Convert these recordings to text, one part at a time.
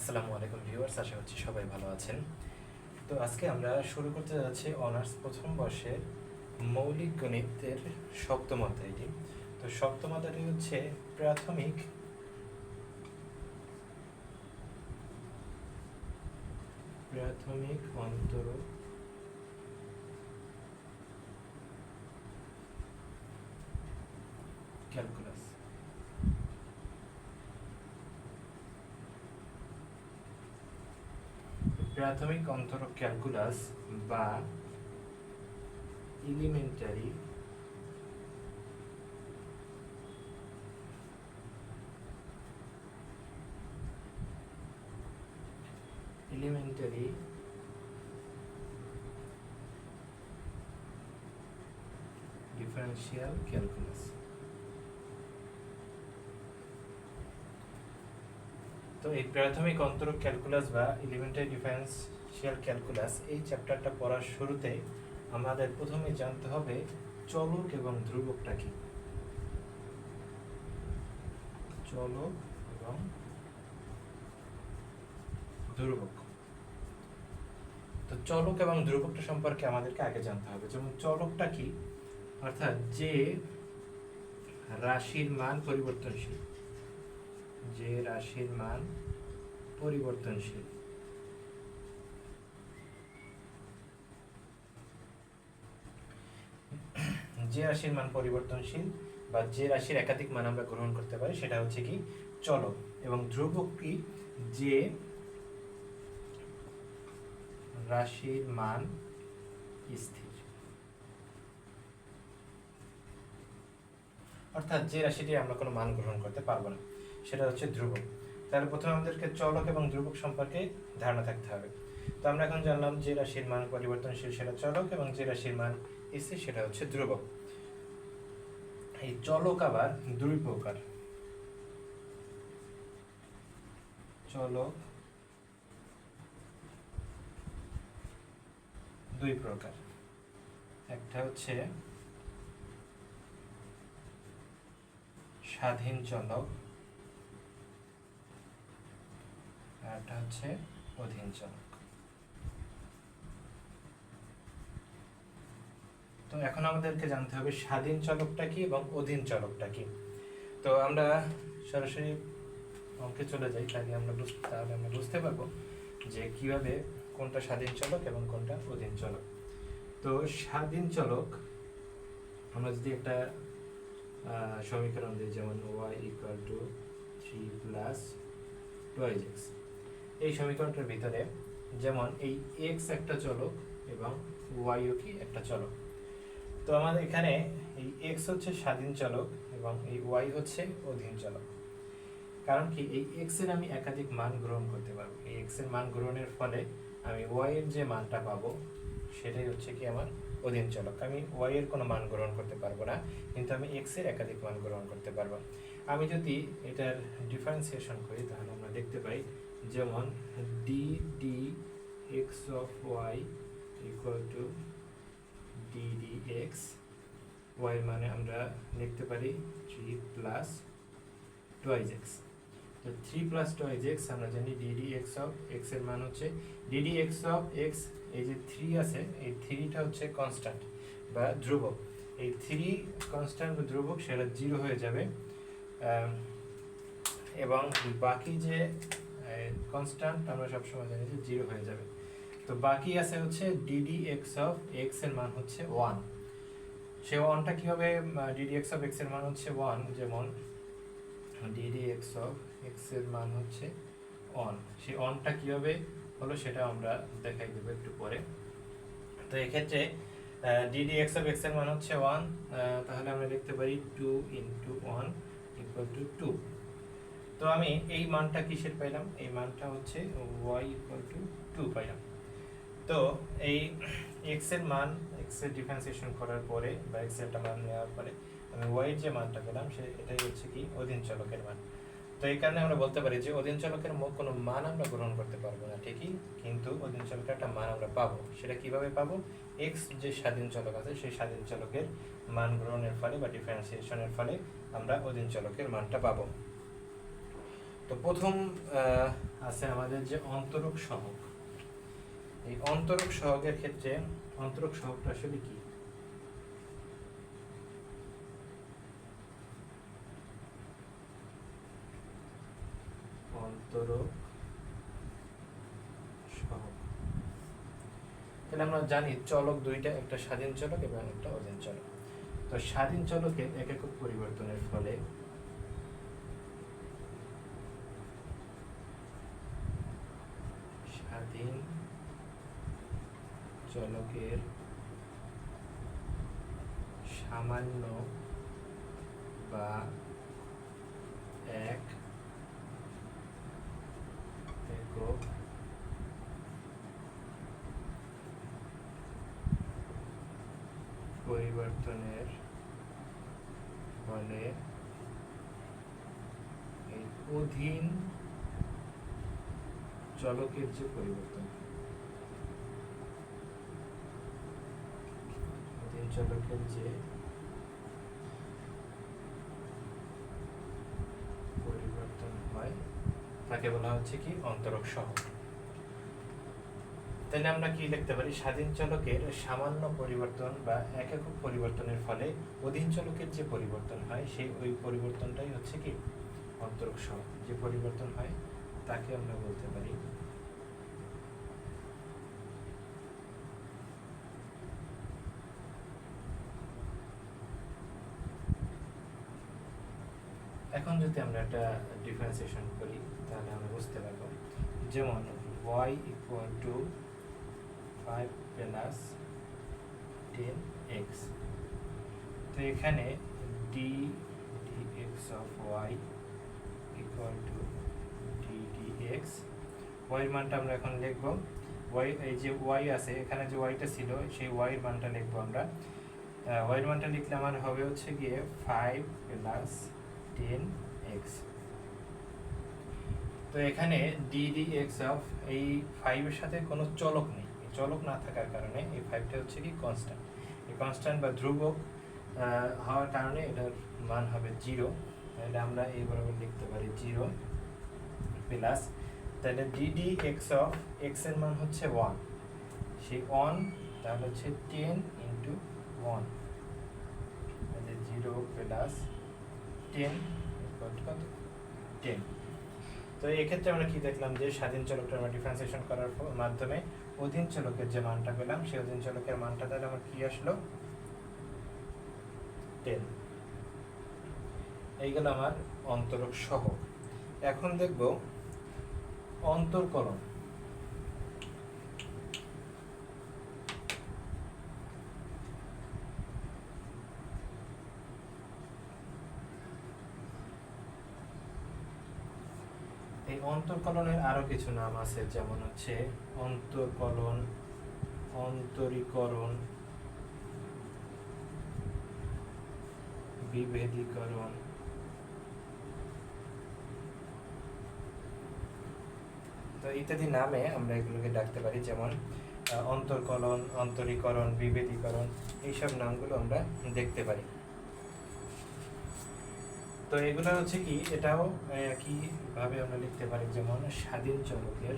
আসসালামু আলাইকুম ভিউয়ার্স, আশা করছি সবাই ভালো আছেন। তো আজকে আমরা শুরু করতে যাচ্ছি অনার্স প্রথম বর্ষের মৌলিক গণিতের সপ্তম অধ্যায়টি। তো সপ্তম অধ্যায়টি হচ্ছে প্রাথমিক প্রাথমিক অন্তর ক্যালকুলাস প্রাথমিক অন্তর ক্যালকুলাস বা এলিমেন্টারি এলিমেন্টারি ডিফারেন্সিয়াল ক্যালকুলাস তো এই প্রাথমিক অন্তরক ক্যালকুলাস বা এলিমেন্টারি ডিফারেন্সিয়াল ক্যালকুলাস এই চ্যাপ্টারটা পড়ার শুরুতে আমাদের প্রথমে জানতে হবে চলক এবং ধ্রুবকটা কি? চলক এবং ধ্রুবক। তো চলক এবং ধ্রুবকটা সম্পর্কে আমাদেরকে আগে জানতে হবে। যেমন চলকটা কি? অর্থাৎ যে রাশির মান পরিবর্তনশীল। যে রাশির মান পরিবর্তনশীল। যে রাশির মান পরিবর্তনশীল বা যে রাশির একাধিক মান আমরা গ্রহণ করতে পারি, সেটা হচ্ছে কি চলক এবং ধ্রুবক কি যে রাশির মান স্থির। অর্থাৎ যে রাশিটি আমরা কোনো মান গ্রহণ করতে পারব না। সেটা হচ্ছে ধ্রুবক। তাহলে প্রথমে আমাদেরকে চলক এবং ধ্রুবক সম্পর্কে ধারণা থাকতে হবে। তো আমরা এখন জানলাম যে রাশির মান পরিবর্তনশীল সেটা চলক এবং যে রাশির মান স্থির সেটা হচ্ছে ধ্রুবক। এই চলক আবার দুই প্রকার। চলক দুই প্রকার। একটা হচ্ছে স্বাধীন চলক আর একটা হচ্ছে অধীন চলক তো এখন আমাদেরকে জানতে হবে স্বাধীন চলকটা কি এবং অধীন চলকটা কি? তো আমরা সরাসরি অঙ্কে চলে যাই, তাহলে আমরা তাহলে আমরা বুঝতে পারব যে কীভাবে কোনটা স্বাধীন চলক এবং কোনটা অধীন চলক। তো স্বাধীন চলক, আমরা যদি একটা সমীকরণ দিই, যেমন y equal to three plus twice x এই সমীকরণটার ভিতরে যেমন এই এক্স একটা চলক এবং ওয়াইও কি একটা চলক। তো আমাদের এখানে এই এক্স হচ্ছে স্বাধীন চলক এবং এই ওয়াই হচ্ছে অধীন চলক। কারণ কি এই এক্সের আমি একাধিক মান গ্রহণ করতে পারব। এই এক্সের মান গ্রহণের ফলে আমি ওয়াই এর যে মানটা পাবো, সেটাই হচ্ছে কি আমার অধীন চলক। আমি ওয়াই এর কোনো মান গ্রহণ করতে পারব না, কিন্তু আমি এক্সের একাধিক মান গ্রহণ করতে পারব। আমি যদি এটার ডিফারেন্সিয়েশন করি, তাহলে আমরা দেখতে পাই যেমন d d x of y equal to d d x y মানে আমরা লিখতে পারি থ্রি প্লাস টুয়াইজ এক্স তো থ্রি প্লাস টুয়াইজ এক্স আমরা জানি ডিডি এক্স অফ এক্সের মান হচ্ছে ডিডি এক্স অফ এক্স এই যে থ্রি আছে, এই থ্রিটা হচ্ছে কনস্ট্যান্ট বা ধ্রুবক। এই থ্রি কনস্ট্যান্ট বা ধ্রুবক সেটা জিরো হয়ে যাবে। এবং বাকি যে কনস্ট্যান্ট আমরা সবসময় জানি যে জিরো হয়ে যাবে। তো বাকি আছে হচ্ছে ডিডি এক্স অফ এক্সের মান হচ্ছে ওয়ান সে ওয়ানটা কীভাবে ডিডি এক্স অফ এক্সের মান হচ্ছে ওয়ান যেমন ডিডি এক্স অফ এক্সের মান হচ্ছে অন সেই অনটা কীভাবে হলো সেটা আমরা দেখাই দেবো একটু পরে। তো এক্ষেত্রে ডিডি এক্স অফ এক্সের মান হচ্ছে ওয়ান তাহলে আমরা লিখতে পারি two into one equal to two তো আমি এই মানটা কিসের পাইলাম? এই মানটা হচ্ছে ওয়াই ইকুয়াল টু টু পাইলাম। তো এই এক্সের মান এক্সের ডিফারেন্সিয়েশন করার পরে বা এক্সের মান নেওয়ার পরে আমি ওয়াই এর যে মানটা পেলাম, সে এটাই হচ্ছে কি অধীন চলকের মান। তো এই কারণে আমরা বলতে পারি যে অধীন চলকের কোনো মান আমরা গ্রহণ করতে পারব না, ঠিকই? কিন্তু অধীন চলকের একটা মান আমরা পাবো। সেটা কীভাবে পাবো? এক্স যে স্বাধীন চলক আছে, সেই স্বাধীন চলকের মান গ্রহণের ফলে বা ডিফারেন্সিয়েশনের ফলে আমরা অধীন চলকের মানটা পাবো। তো প্রথম আছে আমাদের যে অন্তরক সহগ। এই অন্তরক সহগের ক্ষেত্রে অন্তরক সহগটা আসলে কি? অন্তরক সহগ। তাহলে আমরা জানি চলক দুইটা, একটা স্বাধীন চলক এবং একটা অধীন চলক। তো স্বাধীন চলকের এক একক পরিবর্তনের ফলে স্বাধীন চলকের সামান্য বা এক একক পরিবর্তনের ফলে অধীন চলকের যে পরিবর্তন অধীন চলকের যে পরিবর্তন হয়। তাকে বলা হচ্ছে কি অন্তরক সহগ তাহলে আমরা কি লিখতে পারি? স্বাধীন চলকের সামান্য পরিবর্তন বা এক একক পরিবর্তনের ফলে অধীন চলকের যে পরিবর্তন হয়, সেই ওই পরিবর্তনটাই হচ্ছে কি? অন্তরক সহগ যে পরিবর্তন হয়, তাকে আমরা বলতে পারি এখন যদি আমরা একটা ডিফারেন্সিয়েশন করি, তাহলে আমরা বুঝতে পারব। যেমন, y equal to five plus ten x তো এখানে d d x of y equal to d d x y মানটা আমরা এখন লিখব। ওয়াই এই যে ওয়াই আছে, এখানে যে ওয়াইটা ছিল, সেই ওয়াই মানটা লিখব আমরা। ওয়াই মানটা লিখলে আমার হবে হচ্ছে গিয়ে ফাইভ প্লাস টেন এক্স তো এখানে ডি ডি এক্স অফ এই ফাইভের সাথে কোনো চলক নেই। চলক না থাকার কারণে এই ফাইভটা হচ্ছে কি কনস্ট্যান্ট এই কনস্ট্যান্ট বা ধ্রুবক হওয়ার কারণে এটার মান হবে জিরো তাহলে আমরা এই বরাবর লিখতে পারি জিরো প্লাস তাহলে ডি ডি এক্স অফ এক্সের মান হচ্ছে ওয়ান সেই ওয়ান তাহলে হচ্ছে টেন ইন্টু ওয়ান তাহলে জিরো প্লাস টেন টেন তো এক্ষেত্রে আমরা কি দেখলাম যে স্বাধীন চলকটা আমরা ডিফারেন্সিয়েশন করার মাধ্যমে অধীন চলকের যে মানটা পেলাম, সেই অধীন চলকের মানটা তাহলে আমার কি আসলো? টেন এইগুলো আমার অন্তরক সহ এখন দেখব অন্তর্করণ। অন্তর্কলনের আরও কিছু নাম আছে, যেমন হচ্ছে অন্তর্কলন, অন্তরীকরণ, বিভেদীকরণ, তো ইত্যাদি নামে আমরা এগুলোকে ডাকতে পারি, যেমন অন্তর্কলন, অন্তরীকরণ, বিভেদীকরণ, এইসব নামগুলো আমরা দেখতে পারি। তো এগুলো হচ্ছে কি এটাও একই ভাবে আমরা লিখতে পারি যেমন স্বাধীন চলকের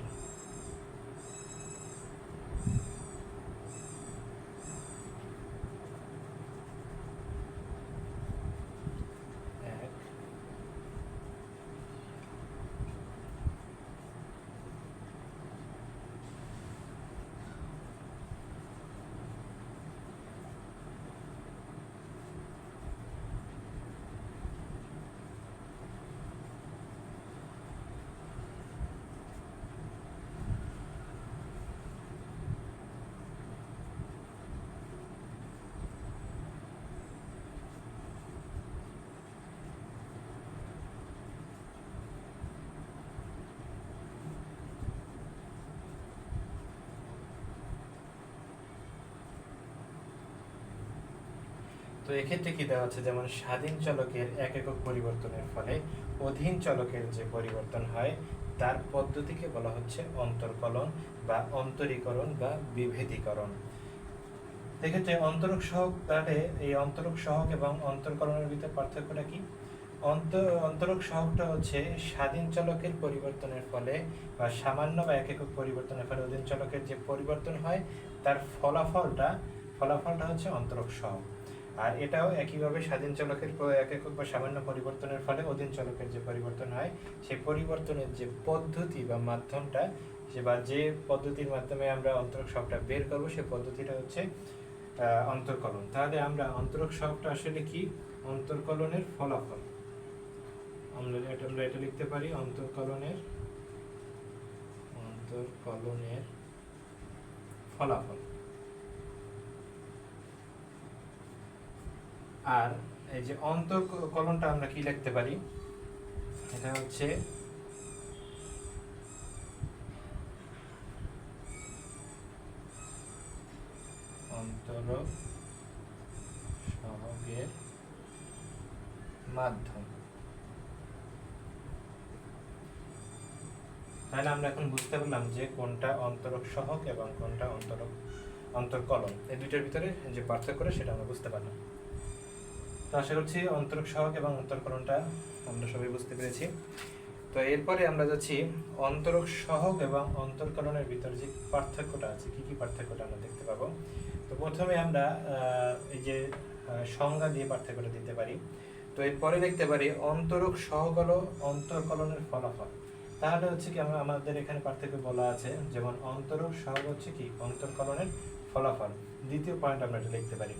এক তো এক্ষেত্রে কি দেওয়া হচ্ছে যেমন স্বাধীন চলকের এক একক পরিবর্তনের ফলে অধীন চলকের যে পরিবর্তন হয়, তার পদ্ধতিকে বলা হচ্ছে অন্তর্কলন বা অন্তরীকরণ বা বিভেদীকরণ। এক্ষেত্রে অন্তরক সহক, তাহলে এই অন্তরক সহক এবং অন্তর্কলনের ভিতরে পার্থক্যটা কি? অন্ত, অন্তরক সহগটা হচ্ছে স্বাধীন চলকের পরিবর্তনের ফলে বা সামান্য বা এক একক পরিবর্তনের ফলে অধীন চলকের যে পরিবর্তন হয়, তার ফলাফলটা ফলাফলটা হচ্ছে অন্তরক সহগ আর এটাও একইভাবে স্বাধীন চলকের এক একক বা সামান্য পরিবর্তনের ফলে অধীন চলকের যে পরিবর্তন হয়, সেই পরিবর্তনের যে পদ্ধতি বা মাধ্যমটা সে বা যে পদ্ধতির মাধ্যমে আমরা অন্তরক সহগটা বের করব, সেই পদ্ধতিটা হচ্ছে অন্তর্কলন। তাহলে আমরা অন্তরক সহগটা আসলে কি? অন্তর্কলনের ফলাফল। আমরা এটা আমরা এটা লিখতে পারি, অন্তর্কলনের অন্তর্কলনের ফলাফল। আর এই যে অন্তর্কলনটা আমরা কি লিখতে পারি? এটা হচ্ছে অন্তর সহগের মাধ্যম। তাহলে আমরা এখন বুঝতে পারলাম যে কোনটা অন্তরক সহক এবং কোনটা অন্তরক অন্তর্কলন। এই দুইটার ভিতরে যে পার্থক্যটা সেটা আমরা বুঝতে পারলাম। তো আশা করছি অন্তরক সহগ এবং অন্তর্কলনটা আমরা সবাই বুঝতে পেরেছি। তো এরপরে আমরা যাচ্ছি অন্তরক সহগ এবং অন্তর্কলনের ভিতর যে পার্থক্যটা আছে, কি কি পার্থক্যটা আমরা দেখতে পাবো? তো প্রথমে আমরা এই যে সংজ্ঞা দিয়ে পার্থক্যটা দিতে পারি। তো এরপরে দেখতে পারি অন্তরক সহগ হলো অন্তর্কলনের ফলাফল। তাহলে হচ্ছে কি আমরা, আমাদের এখানে পার্থক্য বলা আছে, যেমন অন্তরক সহগ হচ্ছে কি? অন্তর্কলনের ফলাফল। দ্বিতীয় পয়েন্ট আমরা এটা লিখতে পারি।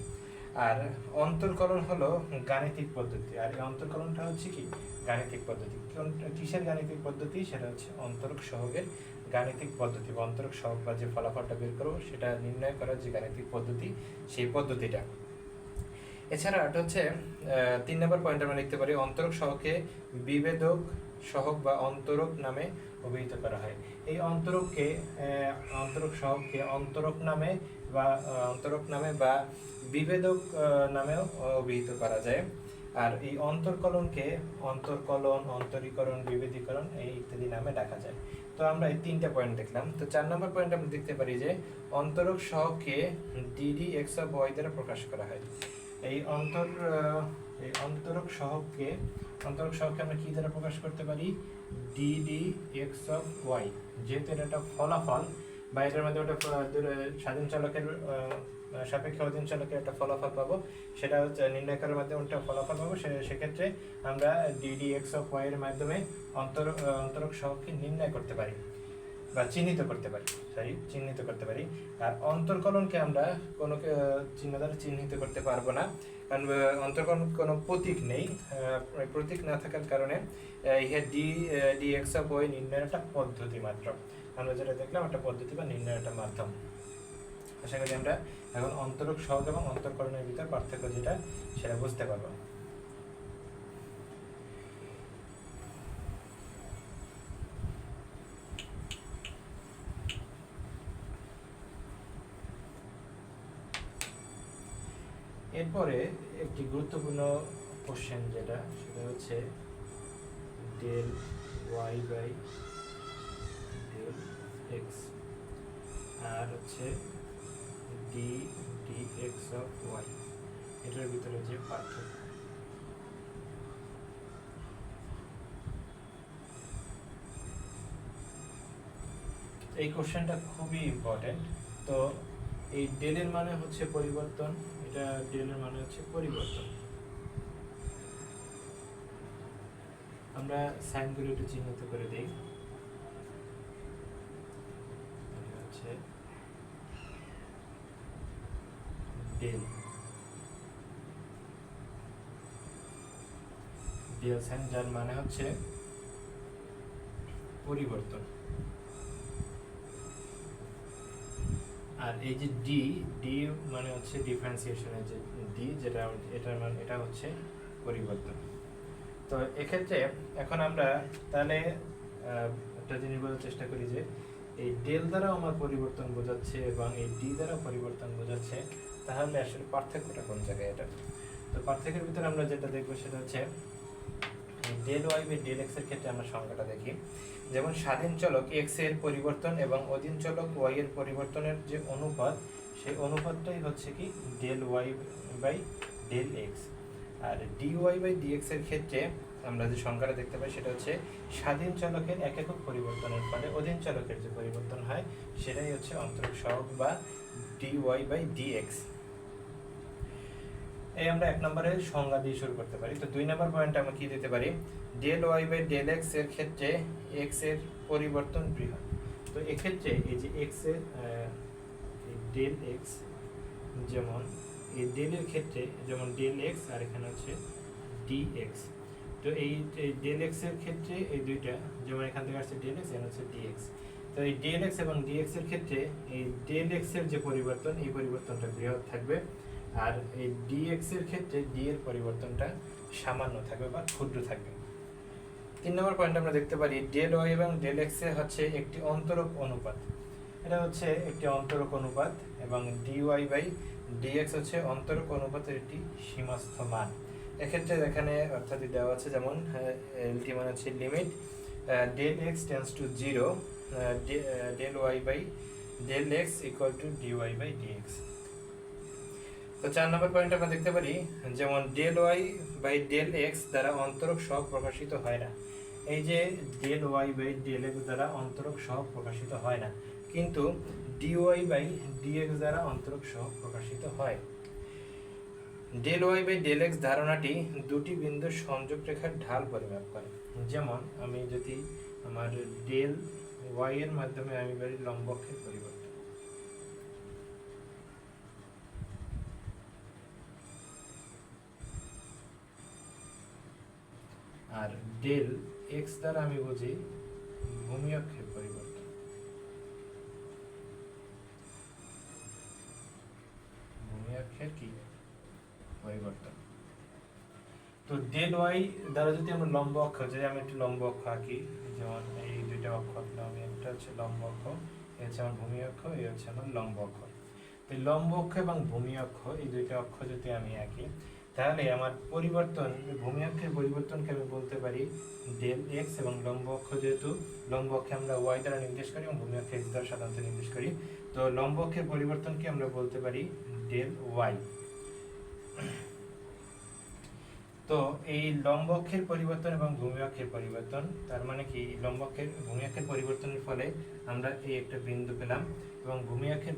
আর অন্তর্কলন হলো গাণিতিক পদ্ধতি। আর এই অন্তর্কলনটা হচ্ছে কি? গাণিতিক পদ্ধতি। কিসের গাণিতিক পদ্ধতি? সেটা হচ্ছে অন্তরক সহগের গাণিতিক পদ্ধতি বা অন্তরক সহগ বা যে ফলাফলটা বের করব, সেটা নির্ণয় করার যে গাণিতিক পদ্ধতি, সেই পদ্ধতিটা। এছাড়া এটা হচ্ছে তিন নম্বর পয়েন্ট আমরা লিখতে পারি, অন্তরক সহকে বিভেদক সহক বা অন্তরক নামে অভিহিত করা হয়। এই অন্তরককে অন্তরক সহককে অন্তরক নামে বা অন্তরক নামে বা বিভেদক নামেও অভিহিত করা যায়। আর এই অন্তর্কলনকে অন্তর্কলন, অন্তরীকরণ, বিভেদীকরণ এই ইত্যাদি নামে ডাকা যায়। তো আমরা এই তিনটা পয়েন্ট দেখলাম। তো চার নম্বর পয়েন্ট আমরা দেখতে পারি যে অন্তরক সহকে D D X of Y দ্বারা প্রকাশ করা হয়। এই অন্তর এই অন্তরক সহগকে অন্তরক সহকে আমরা কী দ্বারা প্রকাশ করতে পারি? ডিডি এক্স অফ ওয়াই যেহেতু এটা একটা ফলাফল বা এটার মধ্যে ওটা স্বাধীন চালকের সাপেক্ষে অধীন চালকের একটা ফলাফল পাবো। সেটা হচ্ছে নির্ণয় করার মাধ্যমে একটা ফলাফল পাবো। সেক্ষেত্রে আমরা ডিডি এক্স অফ ওয়াই এর মাধ্যমে অন্তর, অন্তরক সহকে নির্ণয় করতে পারি বা চিহ্নিত করতে পারি। সরি চিহ্নিত করতে পারি। আর অন্তর্কলনকে আমরা কোনো চিহ্ন দ্বারা চিহ্নিত করতে পারব না। কারণ অন্তর্কলন কোনো প্রতীক নেই। প্রতীক না থাকার কারণে ইহা d d x of y নির্ণয়ের একটা পদ্ধতি মাত্র। আমরা যেটা দেখলাম, একটা পদ্ধতি বা নির্ণয়ের একটা মাধ্যম। আশা করি আমরা এখন অন্তরক সহগ এবং অন্তর্কলনের ভিতর পার্থক্য যেটা, সেটা বুঝতে পারব। এরপরে একটি গুরুত্বপূর্ণ কোশ্চেন যেটা, সেটা হচ্ছে ডেল ওয়াই বাই এক্স আর হচ্ছে d d x of y এটার ভিতরে যে পার্থক্য। এই কোশ্চেনটা খুবই ইম্পর্টেন্ট তো এই ডেলের মানে হচ্ছে পরিবর্তন, এটা ডেলের মানে হচ্ছে পরিবর্তন। আমরা সাইনগুলো একটু চিহ্নিত করে দিই এটা হচ্ছে ডেল। ডেল সাইন যার মানে হচ্ছে পরিবর্তন। আর এই যে ডি ডি মানে হচ্ছে ডিফারেন্সিয়েশনের যে ডি যেটা এটার মানে এটা হচ্ছে পরিবর্তন। তো এক্ষেত্রে এখন আমরা তাহলে একটা জিনিস বোঝার চেষ্টা করি যে এই ডেল দ্বারা আমার পরিবর্তন বোঝাচ্ছে এবং এই ডি দ্বারা পরিবর্তন বোঝাচ্ছে, তাহলে আসলে পার্থক্যটা কোন জায়গায় এটা? তো পার্থক্যের ভিতরে আমরা যেটা দেখব সেটা হচ্ছে ডেল ওয়াই বাই ডেল এক্সের ক্ষেত্রে আমরা সংখ্যাটা দেখি। যেমন স্বাধীন চলক এক্সের পরিবর্তন এবং অধীন চলক ওয়াই এর পরিবর্তনের যে অনুপাত, সেই অনুপাতটাই হচ্ছে কি del y by del x R D Y by d এক্সের ক্ষেত্রে আমরা যে সংখ্যাটা দেখতে পাই সেটা হচ্ছে স্বাধীন চলকের এক একক পরিবর্তনের ফলে অধীন চলকের যে পরিবর্তন হয়, সেটাই হচ্ছে অন্তরক সহগ বা ডি ওয়াই বাই ডিএক্স এই আমরা এক নম্বরের সংজ্ঞা দিয়ে শুরু করতে পারি। তো দুই নম্বর পয়েন্ট আমরা কি দিতে পারি? ডেল ওয়াই বাই ডেল এক্সের ক্ষেত্রে এক্সের পরিবর্তন বৃহৎ। তো এক্ষেত্রে এই যে এক্সের ডেল এক্স যেমন, এই ডেলের ক্ষেত্রে যেমন ডেল এক্স আর এখানে হচ্ছে ডি এক্স তো এই ডেল এক্সের ক্ষেত্রে এই দুইটা, যেমন এখান থেকে আসছে ডেল এক্স এখানে হচ্ছে ডি এক্স তো এই ডেল এক্স এবং ডি এক্সের ক্ষেত্রে এই ডেল এক্সের যে পরিবর্তন, এই পরিবর্তনটা বৃহৎ থাকবে। আর এই ডি এক্সের ক্ষেত্রে ডি এর পরিবর্তনটা সামান্য থাকবে বা ক্ষুদ্র থাকবে। তিন নম্বর পয়েন্ট আমরা দেখতে পারি ডেল ওয়াই এবং ডেল এক্স এ হচ্ছে একটি অন্তরক অনুপাত। এটা হচ্ছে একটি অন্তরক অনুপাত এবং ডি ওয়াই বাই ডিএক্স হচ্ছে অন্তরক অনুপাতের একটি সীমাস্থ মান। এক্ষেত্রে এখানে অর্থাৎ দেওয়া আছে যেমন এলটি মানে হচ্ছে limit del x tends to zero del y by del x equal to d y by d x তো চার নম্বর পয়েন্ট আমরা দেখতে পারি, যেমন del y by del x দ্বারা অন্তরক সহগ প্রকাশিত হয় না। এই যে del y by del x দ্বারা অন্তরক সহগ প্রকাশিত হয় না, কিন্তু ডিওয়াই বাই ডিএক্স দ্বারা অন্তরক সহগ প্রকাশিত হয়। Del y by del x ধারণাটি দুটি বিন্দুর সংযোগ রেখার ঢাল পরিমাপ করে। যেমন, আমি যদি আমার ডেল ওয়াই এর মাধ্যমে আমি বলি লম্বক্ষের পরিবর্তন আর ডেল এক্স দ্বারা আমি বুঝি ভূমি অক্ষের পরিবর্তন ভূমি অক্ষের কি পরিবর্তন তো ডেল ওয়াই দ্বারা যদি আমরা লম্ব অক্ষ যদি আমি একটি লম্ব অক্ষ আঁকি, যেমন এই দুইটা অক্ষ আঁকলাম একটা হচ্ছে লম্ব অক্ষ, এই হচ্ছে আমার ভূমি অক্ষ, এই হচ্ছে আমার লম্ব অক্ষ। তো লম্ব অক্ষ এবং ভূমি অক্ষ, এই দুইটা অক্ষ যদি আমি আঁকি, তাহলে আমার পরিবর্তন ভূমি অক্ষের পরিবর্তনকে আমি বলতে পারি ডেল এক্স এবং লম্ব অক্ষ যেহেতু, লম্ব অক্ষে আমরা ওয়াই দ্বারা নির্দেশ করি এবং ভূমি অক্ষে এক্স দ্বারা সাধারণত নির্দেশ করি। তো লম্ব অক্ষের পরিবর্তনকে আমরা বলতে পারি ডেল ওয়াই তো এই লম্ব অক্ষের পরিবর্তন এবং ভূমি অক্ষের পরিবর্তন, তার মানে কি? লম্ব অক্ষের ভূমি অক্ষের পরিবর্তনের ফলে আমরা এই একটা বিন্দু পেলাম এবং ভূমি অক্ষের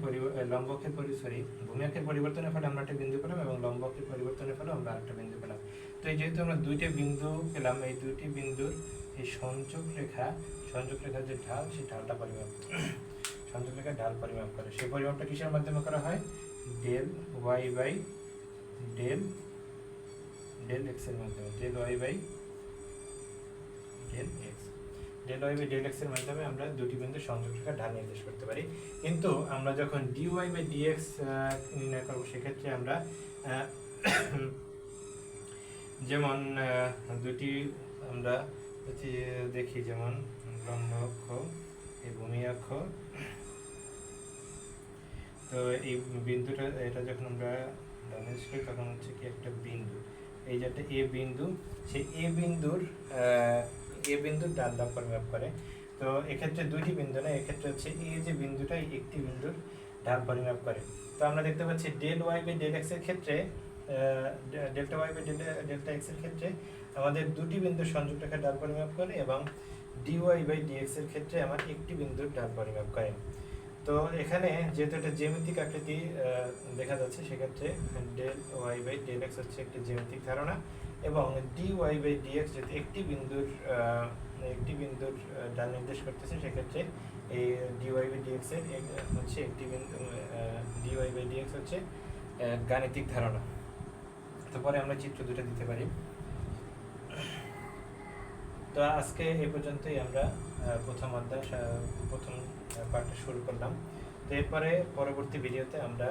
লম্ব অক্ষের পরি সরি ভূমি অক্ষের পরিবর্তনের ফলে আমরা একটা বিন্দু পেলাম এবং লম্ব অক্ষের পরিবর্তনের ফলে আমরা আরেকটা বিন্দু পেলাম। তো এই যেহেতু আমরা দুইটা বিন্দু পেলাম, এই দুইটি বিন্দুর এই সংযোগ রেখা, সংযোগ রেখার যে ঢাল, সেই ঢালটা পরিমাপ সংযোগ রেখার ঢাল পরিমাপ করে। সেই পরিমাপটা কিসের মাধ্যমে করা হয়? Del y by del del এক্সের মাধ্যমে del y by del x del y by del এক্সের মাধ্যমে আমরা দুটি বিন্দু সংযোগ রেখা ঢাল নির্দেশ করতে পারি। কিন্তু আমরা যখন d y by d x নির্ণয় করব, সেক্ষেত্রে আমরা যেমন দুটি আমরা দেখি, যেমন লম্ব অক্ষ এই ভূমি অক্ষ। তো এই বিন্দুটা, এটা যখন আমরা করি, তখন হচ্ছে কি একটা বিন্দু। এই যে একটা এ বিন্দু, সেই এ বিন্দুর এ বিন্দুর ডান ডালটা পরিমাপ করে। তো এক্ষেত্রে দুইটি বিন্দু না, এক্ষেত্রে হচ্ছে এ যে বিন্দুটা একটি বিন্দুর ঢাল পরিমাপ করে। তো আমরা দেখতে পাচ্ছি ডেল ওয়াই বাই ডেল এক্সের ক্ষেত্রে ডেল্টা ওয়াই বাই ডেল্টা এক্সের ক্ষেত্রে আমাদের দুটি বিন্দুর সংযোগ রেখা ডাল পরিমাপ করে এবং ডি ওয়াই বাই ডিএক্স এর ক্ষেত্রে আমার একটি বিন্দুর ডাল পরিমাপ করে। তো এখানে যেহেতু একটা জ্যামিতিক আকৃতি দেখা যাচ্ছে, সেক্ষেত্রে del y by del x হচ্ছে একটি জ্যামিতিক ধারণা এবং ডি ওয়াই বাই ডিএক্স যদি একটি বিন্দুর একটি বিন্দুর ডাল নির্দেশ করতেছে, সেক্ষেত্রে এই ডি ওয়াই বাই ডিএক্স এর হচ্ছে একটি বিন্দু ডি ওয়াই বাই ডিএক্স হচ্ছে গাণিতিক ধারণা। তো পরে আমরা চিত্র দুটো দিতে পারি। তো আজকে এই পর্যন্তই আমরা প্রথম অধ্যায় প্রথম পার্টটা শুরু করলাম। তো এরপরে পরবর্তী ভিডিওতে আমরা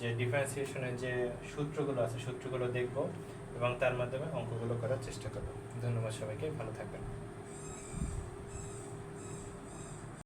যে ডিফারেন্সিয়েশনের যে সূত্রগুলো আছে, সূত্রগুলো দেখব এবং তার মাধ্যমে অঙ্কগুলো করার চেষ্টা করব। ধন্যবাদ সবাইকে, ভালো থাকবেন।